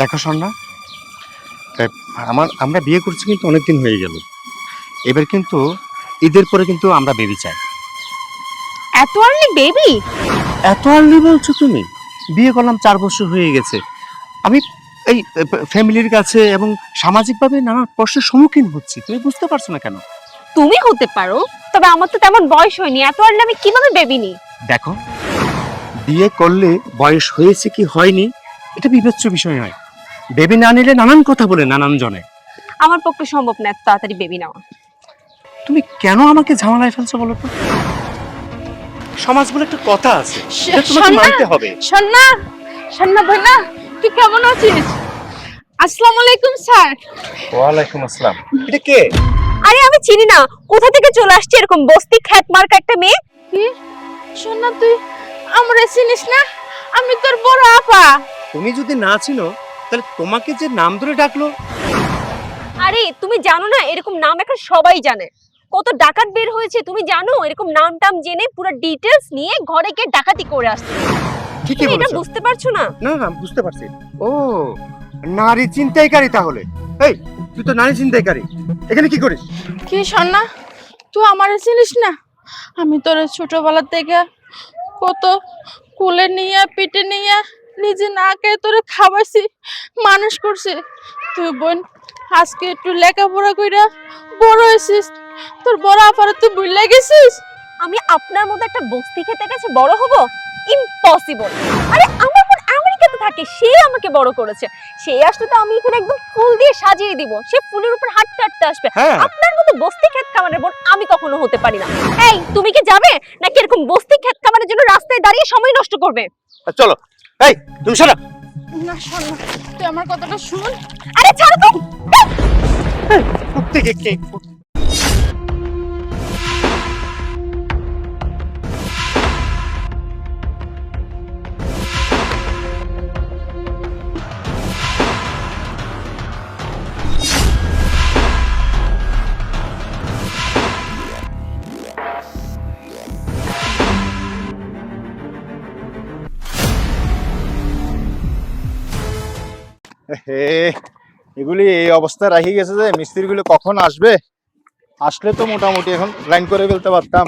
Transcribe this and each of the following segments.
দেখো স্বর্ণা আমার আমরা বিয়ে করছি কিন্তু অনেক দিন হয়ে গেল। এবার কিন্তু ঈদের পরে কিন্তু আমরা বেবি চাই। এত আর্লি বেবি এত আর্লি বলছো তুমি? বিয়ে করলাম চার বছর হয়ে গেছে। আমি এই ফ্যামিলির কাছে এবং সামাজিকভাবে নানা প্রশ্নের সম্মুখীন হচ্ছি। তুমি বুঝতে পারছ না কেন? তুমি হতে পারো তবে আমার তো তেমন বয়স হয়নি। এত আর্লি আমি কীভাবে বেবি নিই? দেখো বিয়ে করলে বয়স হয়েছে কি হয়নি এটা বিবেচ্য বিষয় নয়। বেবি না নিলে নানান কথা বলে নানান জনে। আমার পক্ষে সম্ভব না এত তাড়াতাড়ি বেবি নেওয়া। তুমি কেন আমাকে ঝামেলায় ফেলছো বলো তো? সমাজ বলে একটা কথা আছে এটা তোমাকে মানতে হবে। সন্না! সন্না ভাইনা তুই কেমন আছিস? আসসালামু আলাইকুম স্যার। ওয়ালাইকুম আসসালাম। এটা কে? আরে আমি চিনি না। কোথা থেকে চলে আসছে এরকম বস্তি খ্যাত মার্কা একটা মেয়ে? কি? সন্না তুই আমরা চিনিস না? আমি তোর বড় আপা। তুমি যদি না চিনো তাহলে তোমাকে যে নাম ধরে ডাকলো? আরে তুমি জানো না এরকম নাম এখন সবাই জানে। কত ডাকাত বের হয়েছে তুমি জানো? এরকম নাম টাম জেনে পুরো ডিটেলস নিয়ে ঘরে গিয়ে ডাকাতি করে আসছে। ঠিকই তুমি এটা বলেছ। বুঝতে পারছ না? না না বুঝতে পারছি। ও নারী চিন্তাইকারী তাহলে। এই তুই তো নারী চিন্তাইকারী এখানে কি করিস? কি সন্না তুই আমার চিনিস না? আমি তোর ছোটবেলা থেকে কত কুলে নিয়ে পিঠে নিয়ে নিজে না খেয়ে তোরে খাওয়াইছি মানুষ করছি। তুই বোন আজকে একটু লেখাপড়া কইরা বড় হয়েছিস। তোর বড় আপারে তুই ভুলে গেছিস? আমি আপনার মতো একটা বস্তি খেতে কাছে বড় হব? ইম্পসিবল আরে আমার বোন আমেরিকাতে থাকে সে আমাকে বড় করেছে। সে আসলে তো আমি এখানে একদম ফুল দিয়ে সাজিয়ে দিব। সে ফুলের উপর হাঁটতে হাঁটতে আসবে। হ্যাঁ। আপনার মতো বস্তি ক্ষেত খামারের বোন আমি কখনো হতে পারি না। এই তুমি কি যাবে? নাকি এরকম বস্তি ক্ষেত খামারের জন্য রাস্তায় দাঁড়িয়ে সময় নষ্ট করবে? চলো এই তুমি শোনো। না সন্না তুই আমার কথাটা শুন। আরে ছাড় তো। প্রত্যেকে কে? হে এগুলি এই অবস্থা রাখি গেছে যে মিস্ত্রিগুলো কখন আসবে? আসলে তো মোটামুটি এখন লাইন করে ফেলতে পারতাম।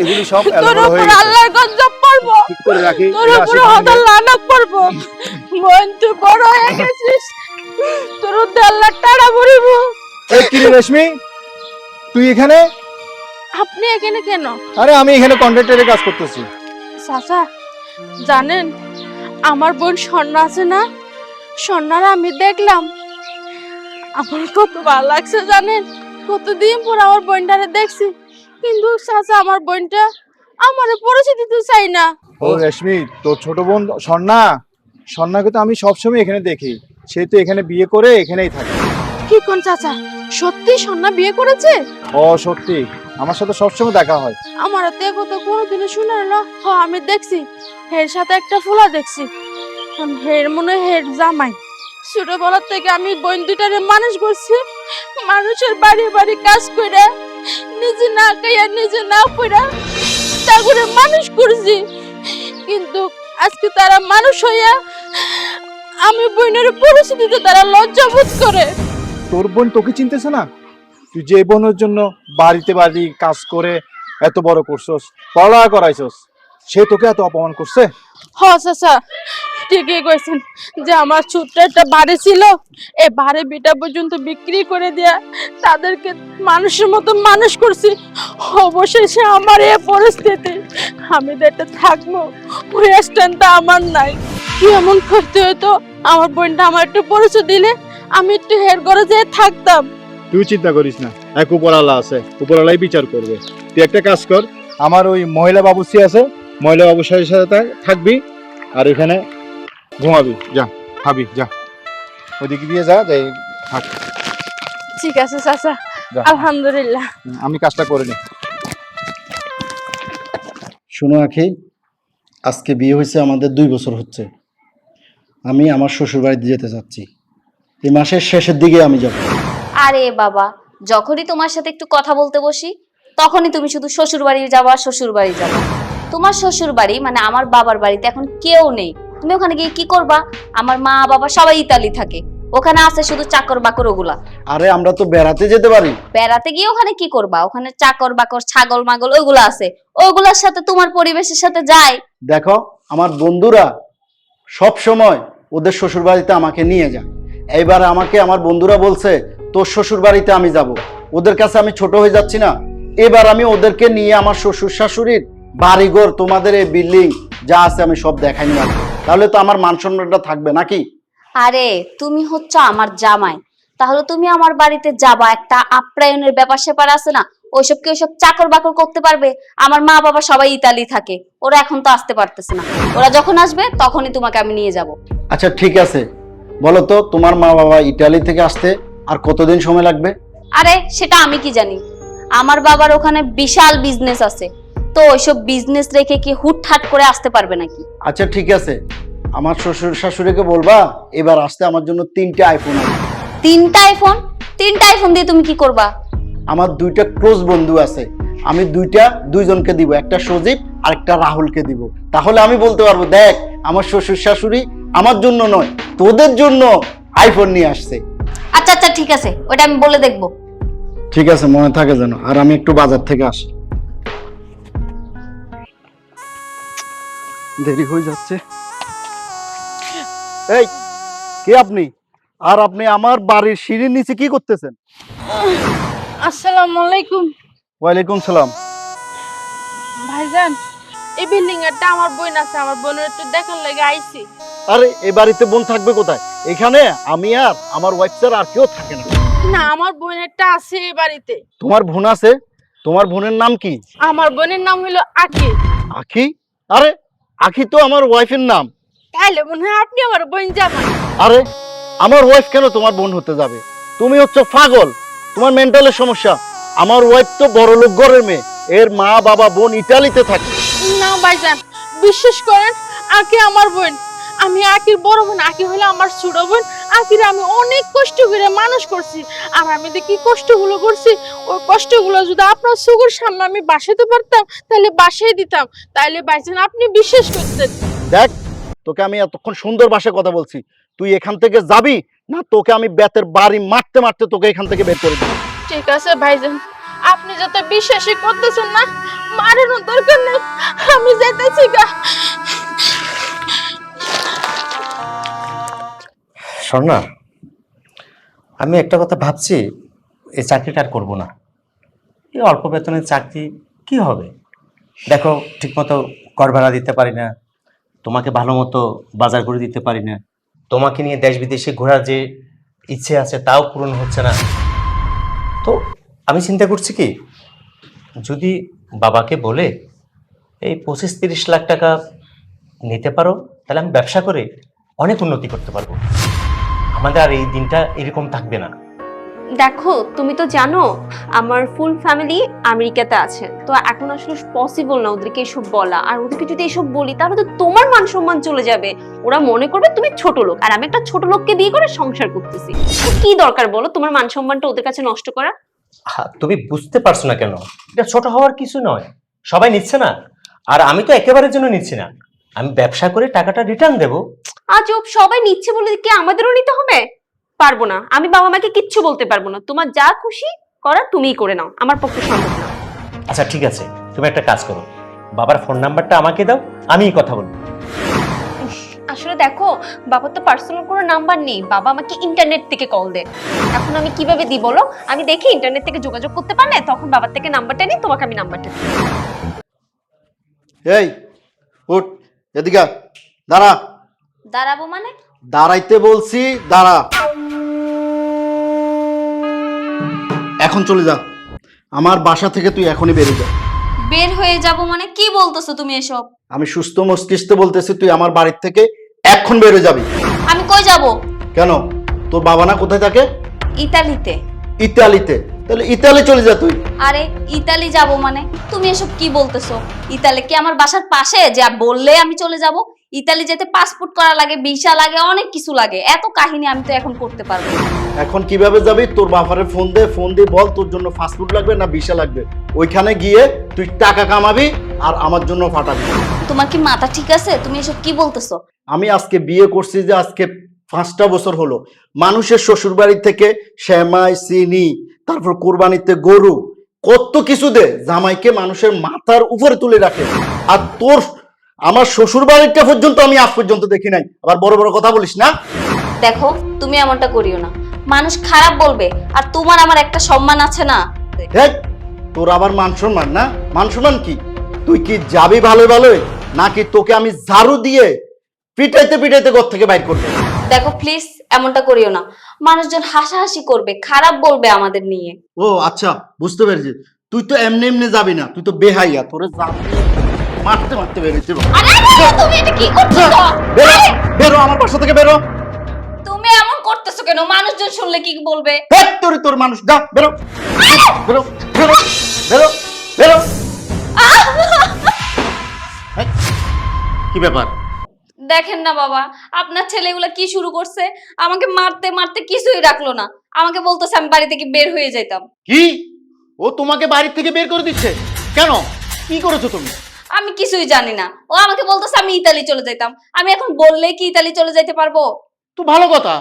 এগুলি সব এলোমেলো হয়ে গেছে। আল্লাহর গজব পড়ব। ঠিক করে রাখি তোর উপর আশি হদার লানক পড়ব। তুই বড় হয়ে গেছিস। তোর উদ্দে আল্লাহ টাড়া ভরিব এই কিরে রেশমি? তুই এখানে? আপনি এখানে কেন? আরে আমি এখানে কন্ট্রাক্টরের কাজ করতেছি। চাচা জানেন আমার বোন স্বর্ণা আছে না? স্বর্ণার আমি দেখলাম। আমার কত ভালো লাগছে জানেন? কতদিন পর আমার বোনটারে দেখছি। কিন্তু চাচা আমার বোনটা আমার পরিচয় দিতে চাই না। ও রেশমি তোর ছোট বোন স্বর্ণা? স্বর্ণাকে তো আমি সবসময় এখানে দেখি। সে তো এখানে বিয়ে করে এখানেই থাকে। কি কোন চাচা? সত্যি স্বর্ণা বিয়ে করেছে? ও সত্যি। আমার সাথে সবসময় দেখা হয়। আমার তো এ কথা কোনোদিনও শুনে না হ আমি দেখছি। হের সাথে একটা ফুলা দেখছি। হের মনে হের জামাই। ছোটবেলার থেকে আমি বোন দুটারে মানুষ করছি মানুষের বাড়ি বাড়ি কাজ করে নিজে না খাইয়া নিজে না পড়া। তা করে মানুষ করছি। কিন্তু আজকে তারা মানুষ হইয়া আমি বোনের পরিস্থিতিতে তারা লজ্জা বোধ করে। তোর বোন তোকে চিনতেছে না? তুই যে বোনের জন্য বাড়িতে বাড়ি কাজ করে এত বড় করছস পড়া করাইছস, সে তোকে এত অপমান করছে? হ, চাচা, ঠিকই কইছেন যে আমার ছোট্ট একটা বাড়ি ছিল, এ বাড়ি বিটা পর্যন্ত বিক্রি করে দেয়া তাদেরকে মানুষের মতো মানুষ করছি। অবশেষে আমার এ পরিস্থিতি, আমি তো এটা থাকব, ওই স্ট্যান্ডটা আমার নাই। কি এমন করতে হতো আমার বোনটা আমার একটু পরিচয় দিলে, আমি একটু হের ঘরে যেয়ে থাকতাম। তুই চিন্তা করিস না। এক উপরালা আছে উপরালাই বিচার করবে। তুই একটা কাজ কর আমার ওই মহিলা বাবুসি আছে মহিলা বাবুসির সাথে থাকবি আর এখানে ঘুমাবি। যা খাবি যা। ওদিকে দিয়ে যা যাই থাক। ঠিক আছে চাচা। আলহামদুলিল্লাহ। আমি কাজটা করে নি। শোনো আখি আজকে বিয়ে হয়েছে আমাদের দুই বছর হচ্ছে। আমি আমার শ্বশুর বাড়িতে যেতে চাচ্ছি। এই মাসের শেষের দিকে আমি যাব। আরে বাবা যখনই তোমার সাথে একটু কথা বলতে বসি তখনই তুমি শুধু শ্বশুর বাড়ি যাবা শ্বশুর বাড়ি যাবা। তোমার শ্বশুর বাড়ি মানে আমার বাবার বাড়িতে এখন কেউ নেই। তুমি ওখানে গিয়ে কি করবা? আমার মা বাবা সবাই ইতালি থাকে। ওখানে আছে শুধু চাকর বাকর ওগুলা। আরে আমরা তো বেড়াতে যেতে পারি। বেড়াতে গিয়ে ওখানে কি করবা? ওখানে চাকর বাকর ছাগল মাগল ওইগুলো আছে। ওইগুলোর সাথে তোমার পরিবেশের সাথে যায়। দেখো আমার বন্ধুরা সব সময় ওদের শ্বশুর বাড়িতে আমাকে নিয়ে যায়। এইবার আমাকে আমার বন্ধুরা বলছে তোর শ্বশুর বাড়িতে আমি যাব। ওদের কাছে আমি ছোট হয়ে যাচ্ছি না। এবার আমি ওদেরকে নিয়ে আমার শ্বশুর শাশুড়ির বাড়িঘর তোমাদের এই বিল্ডিং যা আছে আমি সব দেখাই আসব। তাহলে তো আমার মান সম্মানটা থাকবে নাকি? আরে তুমি হচ্ছে আমার জামাই। তাহলে তুমি আমার বাড়িতে যাবা একটা আপ্যায়নের ব্যাপার স্যাপার আছে না? ওইসব কি ওইসব চাকর বাকর করতে পারবে? আমার মা বাবা সবাই ইতালি থাকে। ওরা এখন তো আসতে পারতেছে না। ওরা যখন আসবে তখনই তোমাকে আমি নিয়ে যাব। আচ্ছা ঠিক আছে। বলো তো তোমার মা বাবা ইটালি থেকে আসতে আর কতদিন সময় লাগবে? আরে সেটা আমি কি জানি? আমার বাবার ওখানে বিশাল বিজনেস আছে। তো ওইসব বিজনেস রেখে কি হুটহাট করে আসতে পারবে নাকি? আচ্ছা ঠিক আছে। আমার শ্বশুর শাশুড়িকে বলবা এবার আসতে আমার জন্য তিনটে আইফোন তিনটা আইফোন তিনটা আইফোন দিয়ে তুমি কি করবা? আমার দুইটা ক্লোজ বন্ধু আছে। আমি দুইটা দুইজনকে দিব একটা সজীব আর একটা রাহুলকে দিব। তাহলে আমি বলতে পারব দেখ আমার শ্বশুর শাশুড়ি আমার জন্য নয় তোদের জন্য আইফোন নিয়ে আসছে। আচ্ছা আচ্ছা ঠিক আছে। ওটা আমি বলে দেখব। ঠিক আছে মনে থাকে যেন। আর আমি একটু বাজার থেকে আসি। দেরি হয়ে যাচ্ছে। এই কে আপনি? আর আপনি আমার বাড়ির সিঁড়ির নিচে কি করতেছেন? আসসালামু আলাইকুম। ওয়ালাইকুম সালাম। ভাইজান এই বিল্ডিং এরটা আমার বোন আছে আমার বোনের একটু দেখার লেগে আইছি। আরে এই বাড়িতে বোন থাকবে কোথায়? এখানে আমি আর আমার ওয়াইফ স্যার আর কেউ থাকে না। না আমার বোনেরটা আছে এই বাড়িতে। তোমার বোন আছে? তোমার বোনের নাম কি? আমার বোনের নাম হলো আকি। আখি আরে আখি তো আমার ওয়াইফের নাম। তাইলে মনে হয় আপনি আমার বোন জামাই। আরে আমার ওয়াইফ কেন তোমার বোন হতে যাবে? তুমি হচ্ছে পাগল। তোমার মেন্টালের সমস্যা। আমার ওয়াইফ তো বড় লোক ঘরের মেয়ে। এর মা বাবা বোন ইটালিতে থাকে। না ভাইজান বিশ্বাস করেন আকি আমার বোন। আমি আকির বড় বোন আকি হলো আমার ছোট বোন। আকির আমি অনেক কষ্ট করে মানুষ করছি। আর আমি যে কি কষ্টগুলো করছি। ওই কষ্টগুলো যদি আপনার চোখের সামনে আমি বাসাতে পারতাম তাহলে বাসায় দিতাম। তাহলে ভাইজান আপনি বিশ্বাস করতেন। দেখ তোকে আমি এতক্ষণ সুন্দর ভাষায় কথা বলছি। তুই এখান থেকে যাবি না তোকে আমি বেতের বাড়ি মারতে মারতে তোকে এখান থেকে বের করে দেবো। ঠিক আছে ভাইজান। আপনি যত বিশ্বাসই করতেছেন না মারানোর দরকার নেই। আমি যেতেছি গা। স্বর্ণা, আমি একটা কথা ভাবছি, এই চাকরিটা আর করব না। এই অল্প বেতনের চাকরি কি হবে? দেখো, ঠিকমতো কর ভাড়া দিতে পারি না, তোমাকে ভালো মতো বাজার করে দিতে পারি না, তোমাকে নিয়ে দেশ বিদেশে ঘোরার যে ইচ্ছে আছে তাও পূরণ হচ্ছে না। তো আমি চিন্তা করছি কি, যদি বাবাকে বলে, এই পঁচিশ তিরিশ লাখ টাকা নিতে পারো, তাহলে আমি ব্যবসা করে অনেক উন্নতি করতে পারব। আমাদের আর এই দিনটা এরকম থাকবে না। দেখো তুমি তো জানো আমার ফুল ফ্যামিলি আমেরিকাতে আছে। তো এখন আসলে পসিবল না ওদেরকে এসব বলা। আর ওদেরকে যদি এসব বলি তাহলে তো তোমার মান সম্মান চলে যাবে। ওরা মনে করবে তুমি ছোট লোক। আর আমি একটা ছোট লোককে বিয়ে করে সংসার করতেছি। কি দরকার বলো? তোমার মান সম্মানটা ওদের কাছে নষ্ট করা? তুমি বুঝতে পারছ না কেন? এটা ছোট হওয়ার কিছু নয়। সবাই নিচ্ছে না। আর আমি তো একেবারের জন্য নিচ্ছি না। আমি ব্যবসা করে টাকাটা রিটার্ন দেবো। আজব সবাই নিচ্ছে বলে কি আমাদেরও নিতে হবে? পারব না। আমি বাবা মাকে কিচ্ছু বলতে পারব না। তোমার যা খুশি করা তুমিই করে নাও। আমার পক্ষে সম্ভব না। আচ্ছা ঠিক আছে। তুমি একটা কাজ করো। বাবার ফোন নাম্বারটা আমাকে দাও আমিই কথা বলব। আসলে দেখো বাবার তো পার্সোনাল কোনো নাম্বার নেই। বাবা আমাকে ইন্টারনেট থেকে কল দেয়। এখন আমি কীভাবে দিই বলো? আমি দেখি ইন্টারনেট থেকে যোগাযোগ করতে পারলে তখন বাবার থেকে নাম্বারটা নিই তোমাকে আমি নাম্বারটা দিই। এই উঠ। এদিকে দাঁড়া। দাঁড়াবো মানে? দাঁড়াইতে বলছি দাঁড়া। এখন চলে যা। আমার বাসা থেকে তুই এখনই বেরিয়ে যা। বের হয়ে যাব মানে? কি বলতেছো তুমি এসব? আমি সুস্থ মস্তিষ্কে বলতেছি তুই আমার বাড়ির থেকে এখন বেরোয় যাবি। আমি কই যাব? কেন? তোর বাবা না কোথায় থাকে? ইতালিতে। ইতালিতে। তাহলে ইতালি চলে যা তুই। আরে ইতালি যাব মানে? তুমি এসব কি বলতেছো? ইতালি কি আমার বাসার পাশে? যা বললে আমি চলে যাব। ইতালি যেতে পাসপোর্ট করা লাগে ভিসা লাগে অনেক কিছু লাগে। এত কাহিনী আমি তো এখন করতে পারব না। এখন কীভাবে যাবি? তোর বাপারে ফোন দে ফোন দিয়ে বল তোর জন্য ফাস্টফুড লাগবে না বিশা লাগবে। ওইখানে গিয়ে তুই টাকা কামাবি আর আমার জন্য ফাটাবি তোমার কি মাথা ঠিক আছে? তুমি এসব কি বলতেছো? আমি আজকে বিয়ে করছি যে আজকে পাঁচটা বছর হলো। মানুষের শ্বশুর বাড়ি থেকে শ্যামাই চিনি তারপর কোরবানিতে গরু কত কিছু দে জামাইকে মানুষের মাথার উপরে তুলে রাখে। আর তোর আমার শ্বশুর বাড়িটা পর্যন্ত আমি আজ পর্যন্ত দেখি নাই। আবার বড় বড় কথা বলিস না? দেখো তুমি এমনটা করিও না। মানুষ খারাপ বলবে আর তোমার আমার একটা সম্মান আছে না? তোর আবার মান সম্মান না? মান সম্মান কি? তুই কি যাবি ভালো ভালোই নাকি তোকে আমি ঝাড়ু দিয়ে পিটাইতে পিটাইতে ঘর থেকে বাইর করব। দেখো প্লিজ এমনটা করিও না। মানুষজন হাসাহাসি করবে খারাপ বলবে আমাদের নিয়ে। ও আচ্ছা বুঝতে পেরেছি। তুই তো এমনি এমনি যাবি না তুই তো বেহাইয়া তোরে যাবি মারতে মারতে বেরোতে আরে আরে, তুমি এটা কি করছ? বেরো বেরো আমার বাসা থেকে বেরো। তুমি এমন করতেছো কেন? মানুষজন শুনলে কি বলবে? হেট তোর তোর মানুষ যা বেরো। বেরো বেরো বেরো বেরো। হেই, কি ব্যাপার? দেখেন না বাবা আপনার ছেলেগুলা কি শুরু করছে? আমাকে মারতে মারতে কিছুই রাখল না। আমাকে বলতেছে আমি বাড়ি থেকে বের হয়ে যাইতাম। কি? ও তোমাকে বাড়ি থেকে বের করে দিচ্ছে? কেন? কি করেছ তুমি? আমি কিছুই জানি না। ও আমাকে বলতেছে আমি ইতালি চলে যাইতাম। আমি এখন বললে কি ইতালি চলে যাইতে পারব? তো ভালো কথা।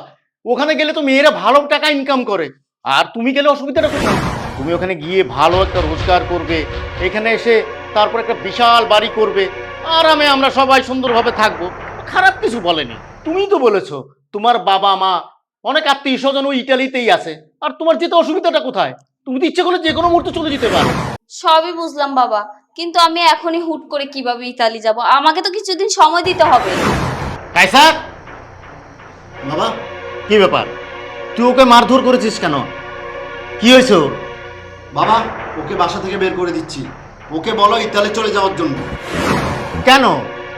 ওখানে গেলে তো মেয়েরা ভালো টাকা ইনকাম করে। আর তুমি গেলে অসুবিধাটা কোথায়? তুমি ওখানে গিয়ে ভালো একটা রোজগার করবে। এখানে এসে তারপর একটা বিশাল বাড়ি করবে। আরামে আমরা সবাই সুন্দরভাবে থাকব। খারাপ কিছু বলেনি। তুমিই তো বলেছ তোমার বাবা মা অনেক আত্মীয় স্বজন ওই ইটালিতেই আছে। আর তোমার যেতে অসুবিধাটা কোথায়? তুমি তো ইচ্ছে করলে যে কোনো মুহূর্তে চলে যেতে পারো। সবই বুঝলাম বাবা কিন্তু আমি এখনই হুট করে কীভাবে ইতালি যাব? আমাকে তো কিছুদিন সময় দিতে হবে। কাইসার বাবা কি ব্যাপার? তুই ওকে মারধর করেছিস কেন? কি হয়েছে ওর? বাবা ওকে বাসা থেকে বের করে দিচ্ছি। ওকে বলো ইতালি চলে যাওয়ার জন্য। কেন?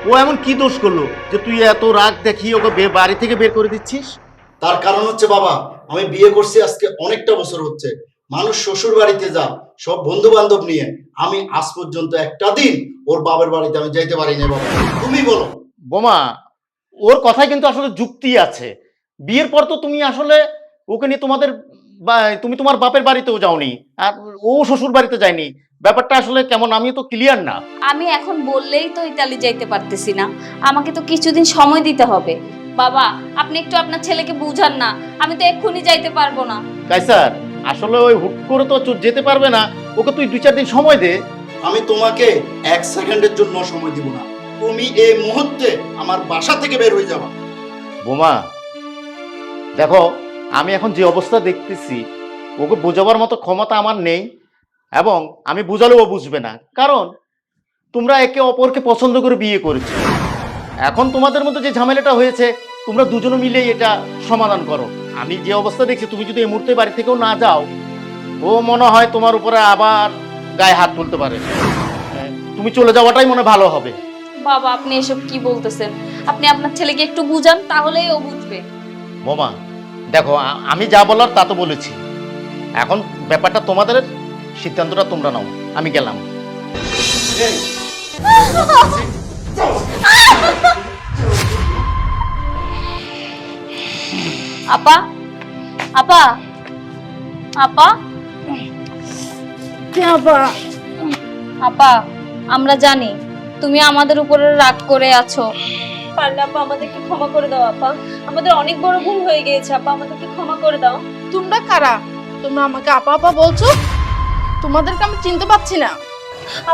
ও এমন কি দোষ করল যে তুই এত রাগ দেখিয়ে ওকে বে- বাড়ি থেকে বের করে দিচ্ছিস? তার কারণ হচ্ছে বাবা আমি বিয়ে করছি আজকে অনেকটা বছর হচ্ছে। মানুষ শ্বশুর বাড়িতে যা সব বন্ধু বান্ধব নিয়ে। আমি আজ পর্যন্ত একটা দিন ওর বাবার বাড়িতে আমি যাইতে পারি না বাবা। তুমি বলো। বোমা ওর কথায় কিন্তু আসলে যুক্তি আছে। বিয়ের পর তো তুমি আসলে ওকে নিয়ে তোমাদের বা- তুমি তোমার বাপের বাড়িতেও যাওনি আর ও শ্বশুর বাড়িতে যায়নি। ব্যাপারটা আসলে কেমন? আমি তো ক্লিয়ার না। আমি এখন বললেই তো ইতালি যাইতে পারতেছি না। আমাকে তো কিছুদিন সময় দিতে হবে। বাবা আপনি একটু আপনার ছেলেকে বুঝান না। আমি তো এক্ষুনি যাইতে পারব না। কাইসার আসলে ওই হুট করে তো যেতে পারবে না। ওকে তুই দুই চার দিন সময় দে। আমি তোমাকে এক সেকেন্ডের জন্য সময় দিব না। তুমি এই মুহূর্তে আমার বাসা থেকে বের হয়ে যাবা। বোমা দেখো আমি এখন যে অবস্থা দেখতেছি ওকে বোঝাবার মতো ক্ষমতা আমার নেই। এবং আমি বুঝালেও বুঝবে না। কারণ তোমরা একে অপরকে পছন্দ করে বিয়ে করেছ। এখন তোমাদের মধ্যে যে ঝামেলাটা হয়েছে তোমরা দুজনে মিলে এটা সমাধান করো। আমি যে অবস্থা দেখছি তুমি যদি এই মুহূর্তে বাড়ি থেকেও না যাও ও মনে হয় তোমার উপরে আবার গায়ে হাত তুলতে পারে। হ্যাঁ, তুমি চলে যাওয়াটাই মনে ভালো হবে। বাবা আপনি এসব কি বলতেছেন? আপনি আপনার ছেলেকে একটু বুঝান তাহলেই ও বুঝবে। বোমা দেখো আমি যা বলার তা তো বলেছি। এখন ব্যাপারটা তোমাদের সিদ্ধান্তটা তোমরা নাও আমি গেলাম। এই, আপা আপা আপা। আপা আমরা জানি তুমি আমাদের উপরে রাগ করে আছো। পারলে আপা আমাদেরকে ক্ষমা করে দাও আপা। আমাদের অনেক বড় ভুল হয়ে গিয়েছে আপা আমাদেরকে ক্ষমা করে দাও। তোমরা কারা? তোমরা আমাকে আপা আপা বলছো? তোমাদেরকে আমি চিনতে পারছি না।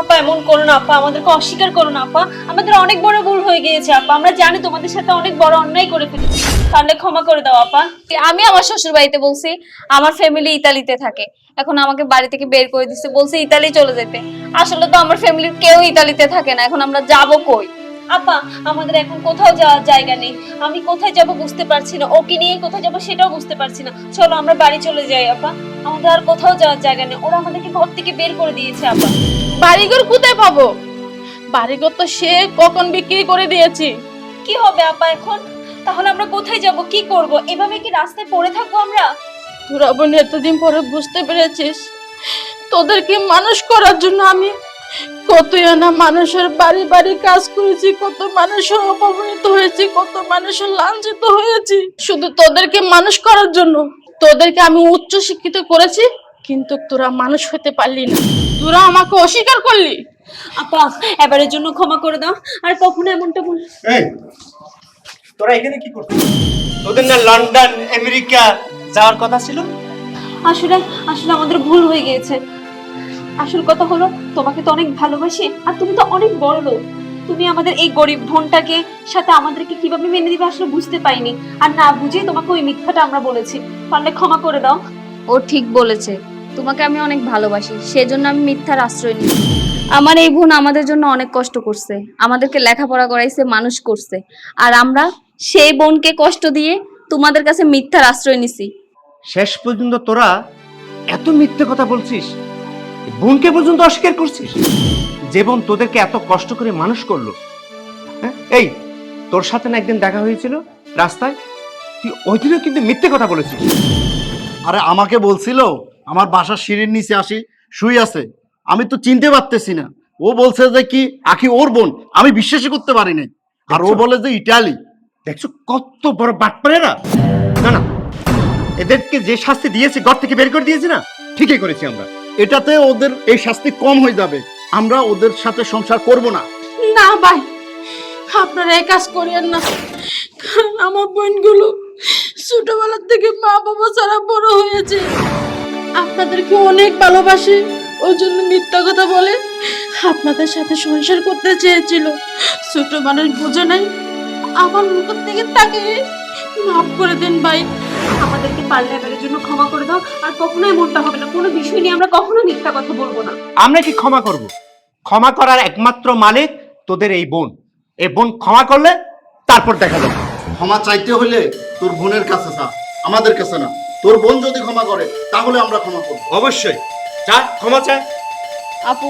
আপা, এমন করো না, আপা, আমাদেরকে অস্বীকার করো না, আপা। আমাদের অনেক বড় ভুল হয়ে গিয়েছে, আপা। আমরা জানি তোমাদের সাথে অনেক বড় অন্যায় করে ফেলেছি। তাহলে ক্ষমা করে দাও, আপা। আমি আমার শ্বশুর বাড়িতে বলছি, আমার ফ্যামিলি ইতালিতে থাকে। এখন আমাকে বাড়ি থেকে বের করে দিচ্ছে, বলছে ইতালি চলে যেতে। আসলে তো আমার ফ্যামিলির কেউ ইতালিতে থাকে না, এখন আমরা যাব কই? আপা আমাদের এখন কোথাও যাওয়ার জায়গা নেই। আমি কোথায় যাব বুঝতে পারছি না। ওকে নিয়ে কোথায় যাব সেটাও বুঝতে পারছি না। চলো আমরা বাড়ি চলে যাই আপা। আমাদের আর কোথাও যাওয়ার জায়গা নেই। ওরা আমাদেরকে ঘর থেকে বের করে দিয়েছে আপা। বাড়িঘর কোথায় পাবো? বাড়িঘর তো সে কখন বিক্রি করে দিয়েছি। কি হবে আপা এখন? তাহলে আমরা কোথায় যাব? কি করব? এভাবে কি রাস্তায় পড়ে থাকব আমরা? তোরা বোন এতদিন পরে বুঝতে পেরেছিস? তোদেরকে মানুষ করার জন্য আমি কতই না মানুষের বাড়ি বাড়ি কাজ করেছি কত মানুষের অপমানিত হয়েছি কত মানুষের লাঞ্ছিত হয়েছি। শুধু তোদেরকে মানুষ করার জন্য তোদেরকে আমি উচ্চ শিক্ষিত করেছি কিন্তু তোরা মানুষ হতে পারলি না। তোরা আমাকে অস্বীকার করলি। আপা এবারের জন্য ক্ষমা করে দাও আর কখনো এমনটা বল এই তোরা এখানে কি করছিস? তোদের না লন্ডন আমেরিকা যাওয়ার কথা ছিল? আসলে আসলে আমাদের ভুল হয়ে গিয়েছে। আসল কথা হলো তোমাকে তো অনেক ভালোবাসি আর তুমি তো অনেক বড় লোক। তুমি আমাদের এই গরিব বোনটাকে সাথে আমাদেরকে কীভাবে মেনে দিবে আসলে বুঝতে পাইনি আর না বুঝে তোমাকে ওই মিথ্যাটা আমরা বলেছি। পারলে ক্ষমা করে দাও। ও ঠিক বলেছে। তোমাকে আমি অনেক ভালোবাসি সেজন্য আমি মিথ্যার আশ্রয় নিই। আমার এই বোন আমাদের জন্য অনেক কষ্ট করছে। আমাদেরকে লেখাপড়া করাইছে মানুষ করছে। আর আমরা সেই বোনকে কষ্ট দিয়ে তোমাদের কাছে মিথ্যার আশ্রয় নিছি। শেষ পর্যন্ত তোরা এত মিথ্যে কথা বলছিস। বোনকে পর্যন্ত অস্বীকার করছিস? যে বোন তোদেরকে এত কষ্ট করে মানুষ করল। হ্যাঁ? এই তোর সাথে না একদিন দেখা হয়েছিল রাস্তায়? তুই ওই দিনও কিন্তু মিথ্যে কথা বলেছিস। আরে আমাকে বলছিল আমার বাসার সিঁড়ির নিচে আসি শুই আছে। আমি তো চিনতে পারতেছি না। ও বলছে যে কি আখি ওর বোন আমি বিশ্বাসই করতে পারি নাই। আর ও বলে যে ইটালি। দেখছ কত বড় বাটপারেরা না না এদেরকে যে শাস্তি দিয়েছে ঘর থেকে বের করে দিয়েছে না? ঠিকই করেছি আমরা। এটাতে ওদের এই শাস্তি কম হয়ে যাবে। আমরা ওদের সাথে সংসার করব না। না ভাই, আপনারা এই কাজ করিয়েন না। কারণ আমার বোনগুলো ছোটবেলার থেকে মা বাবা ছাড়া বড় হয়েছে। আপনাদেরকে অনেক ভালোবাসে, ওই জন্য মিথ্যা কথা বলে আপনাদের সাথে সংসার করতে চেয়েছিল। ছোট মানুষ বোঝে নাই, আমার মুখের থেকে তাকে মাফ করে দেন ভাই। আমাদেরকে পারলে এবারের জন্য ক্ষমা করে দাও আর কখনো এমনটা হবে না। কোনো বিষয় নিয়ে আমরা কখনো মিথ্যা কথা বলব না। আমরা কি ক্ষমা করব? ক্ষমা করার একমাত্র মালিক তোদের এই বোন। এই বোন ক্ষমা করলে তারপর দেখা যাবে। ক্ষমা চাইতে হলে তোর বোনের কাছে চা আমাদের কাছে না। তোর বোন যদি ক্ষমা করে তাহলে আমরা ক্ষমা করব। অবশ্যই। যা ক্ষমা চায়। আপু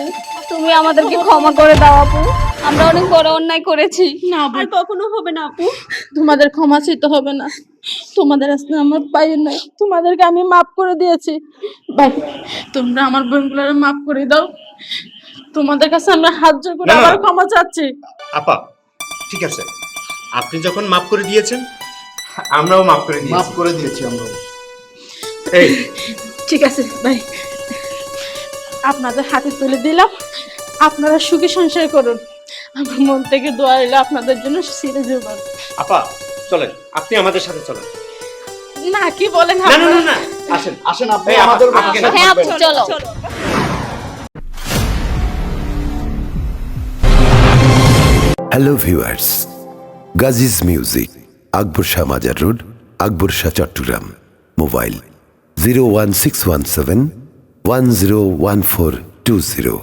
তুমি আমাদেরকে ক্ষমা করে দাও আপু। আমরা অনেক বড় অন্যায় করেছি। না আর কখনো হবে না আপু। তোমাদের ক্ষমা চাইতে হবে না। তোমাদের আসলে আমার পায়ে নাই। তোমাদেরকে আমি মাফ করে দিয়েছি। ভাই তোমরা আমার বোনগুলোর মাফ করে দাও। তোমাদের কাছে আমরা হাত জোর করে। আবার ক্ষমা চাচ্ছি। আপা ঠিক আছে। আপনি যখন মাফ করে দিয়েছেন আমরাও মাফ করে দিয়েছি। মাফ করে দিয়েছি আমরা এই। ঠিক আছে ভাই। আপনাদের হাতে তুলে দিলাম। আপনারা সুখী সংসার করুন। আমার মন থেকে দোয়া এলো আপনাদের জন্য আপা চলেন আপনি আমাদের সাথে চলেন। না কি বলেন না না না আসেন আসেন আপনি আমাদের হ্যাঁ আপু থাকবেন। চলো। হ্যালো ভিউয়ার্স গাজিজ মিউজিক আকবর শাহ মাজার road Akbar Shah Chattogram mobile zero one six one seven one zero one four two zero